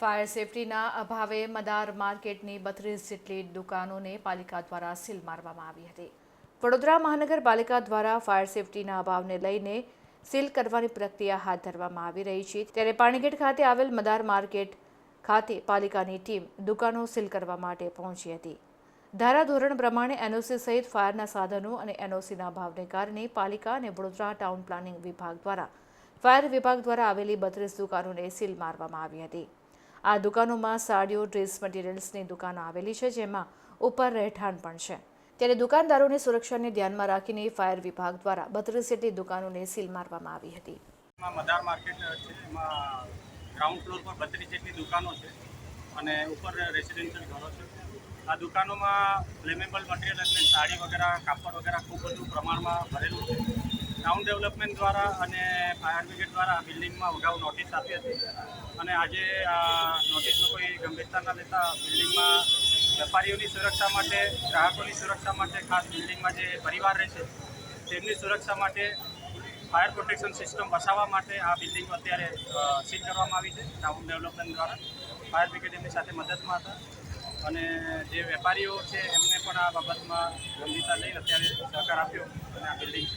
Fire સેફટીના અભાવે મદાર માર્કેટની બત્રીસ જેટલી દુકાનોને પાલિકા દ્વારા સીલ મારવામાં આવી હતી. વડોદરા મહાનગરપાલિકા દ્વારા ફાયર સેફટીના અભાવને લઈને સીલ કરવાની પ્રક્રિયા હાથ ધરવામાં આવી રહી છે. ત્યારે પાણીગેટ ખાતે આવેલ મદાર માર્કેટ ખાતે પાલિકાની ટીમ દુકાનો સીલ કરવા માટે પહોંચી હતી. ધારાધોરણ પ્રમાણે એનઓસી સહિત ફાયરના સાધનો અને એનઓસીના ભાવને કારણે પાલિકા અને વડોદરા ટાઉન પ્લાનિંગ વિભાગ દ્વારા ફાયર વિભાગ દ્વારા આવેલી બત્રીસ દુકાનોને સીલ મારવામાં આવી હતી. આ દુકાનોમાં સાડીઓ, ડ્રેસ, મટીરિયલ્સની દુકાનો આવેલી છે, જેમાં ઉપર રહેઠાણ પણ છે. ત્યારે દુકાનદારોની સુરક્ષાને ધ્યાનમાં રાખીને ફાયર વિભાગ દ્વારા બત્રીસ જેટલી દુકાનોને સીલ મારવામાં આવી હતી. મદાર માર્કેટ છે ગ્રાઉન્ડ ફ્લોર પર બત્રીસ જેટલી દુકાનો છે અને ઉપર રેસિડેન્શિયલ ઘરો છે. આ દુકાનોમાં ફ્લેમેબલ મટીરિયલ એટલે સાડી વગેરે, કાપડ વગેરે ખૂબ બધું પ્રમાણમાં ભરેલું છે. ટાઉન ડેવલપમેન્ટ દ્વારા અને ફાયર બ્રિગેડ દ્વારા બિલ્ડિંગમાં અગાઉ નોટિસ આપી હતી. અને આજે આ નોટિસનો કોઈ ગંભીરતા ન લેતા બિલ્ડિંગમાં વેપારીઓની સુરક્ષા માટે, ગ્રાહકોની સુરક્ષા માટે ખાસ બિલ્ડિંગમાં જે પરિવાર રહે છે, તેમની સુરક્ષા માટે ફાયર પ્રોટેક્શન સિસ્ટમ વસાવવા માટે આ બિલ્ડિંગ અત્યારે સીલ કરવામાં આવી છે. ટાઉન ડેવલપમેન્ટ દ્વારા ફાયર બ્રિગેડ એમની સાથે મદદમાં હતા. અને જે વેપારીઓ છે, એમને પણ આ બાબતમાં ગંભીરતા લઈ અત્યારે સહકાર આપ્યો અને આ બિલ્ડિંગ